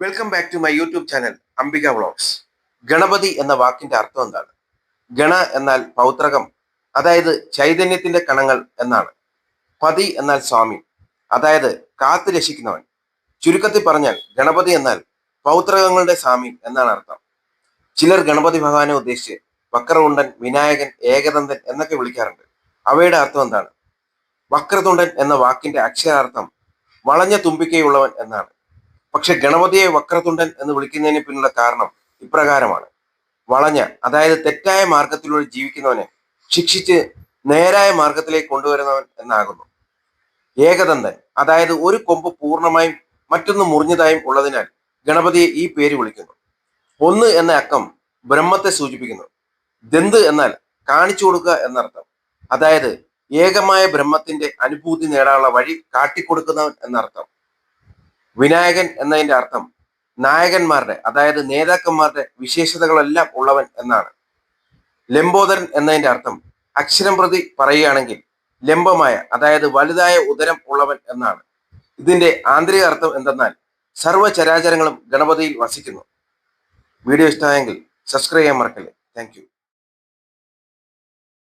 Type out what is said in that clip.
Welcome back to my YouTube channel Ambika vlogs Ganapati എന്ന വാക്കിന്റെ അർത്ഥം എന്താണ്? ഗണ എന്നാൽ പൗത്രകം അതായത് ചൈതന്യത്തിന്റെ കണങ്ങൾ എന്നാണ്. പതി എന്നാൽ സ്വാമി അതായത് കാത്തു രക്ഷിക്കുന്നവൻ. ചുരുക്കത്തിൽ പറഞ്ഞാൽ ഗണപതി എന്നാൽ പൗത്രകങ്ങളുടെ സ്വാമി എന്നാണ് അർത്ഥം. ചിലർ ഗണപതി ഭഗവാനെ ഉദ്ദേശിച്ച് വക്രതുണ്ടൻ വിനായകൻ ഏകദന്തൻ എന്നൊക്കെ വിളിക്കാറുണ്ട്. അവയുടെ അർത്ഥം എന്താണ്? വക്രതുണ്ടൻ എന്ന വാക്കിന്റെ അക്ഷരാർത്ഥം വളഞ്ഞ തുമ്പിക്കൈയുള്ളവൻ എന്നാണ്. പക്ഷെ ഗണപതിയെ വക്രതുണ്ടൻ എന്ന് വിളിക്കുന്നതിന് പിന്നിലുള്ള കാരണം ഇപ്രകാരമാണ്. വളഞ്ഞ അതായത് തെറ്റായ മാർഗത്തിലൂടെ ജീവിക്കുന്നവനെ ശിക്ഷിച്ച് നേരായ മാർഗത്തിലേക്ക് കൊണ്ടുവരുന്നവൻ എന്നാകുന്നു. ഏകദന്തൻ അതായത് ഒരു കൊമ്പ് പൂർണമായും മറ്റൊന്ന് മുറിഞ്ഞതായും ഉള്ളതിനാൽ ഗണപതിയെ ഈ പേര് വിളിക്കുന്നു. ഒന്ന് എന്ന അക്കം ബ്രഹ്മത്തെ സൂചിപ്പിക്കുന്നു. ദന്ത് എന്നാൽ കാണിച്ചു കൊടുക്കുക എന്നർത്ഥം. അതായത് ഏകമായ ബ്രഹ്മത്തിന്റെ അനുഭൂതി നേടാനുള്ള വഴി കാട്ടിക്കൊടുക്കുന്നവൻ എന്നർത്ഥം. വിനായകൻ എന്നതിന്റെ അർത്ഥം നായകന്മാരുടെ അതായത് നേതാക്കന്മാരുടെ വിശേഷതകളെല്ലാം ഉള്ളവൻ എന്നാണ്. ലംബോദരൻ എന്നതിന്റെ അർത്ഥം അക്ഷരം പ്രതി പറയുകയാണെങ്കിൽ ലംബമായ അതായത് വലുതായ ഉദരം ഉള്ളവൻ എന്നാണ്. ഇതിന്റെ ആന്തരിക അർത്ഥം എന്തെന്നാൽ സർവചരാചരങ്ങളും ഗണപതിയിൽ വസിക്കുന്നു. വീഡിയോ ഇഷ്ടമായെങ്കിൽ സബ്സ്ക്രൈബ് ചെയ്യാൻ മറക്കല്ലേ. താങ്ക്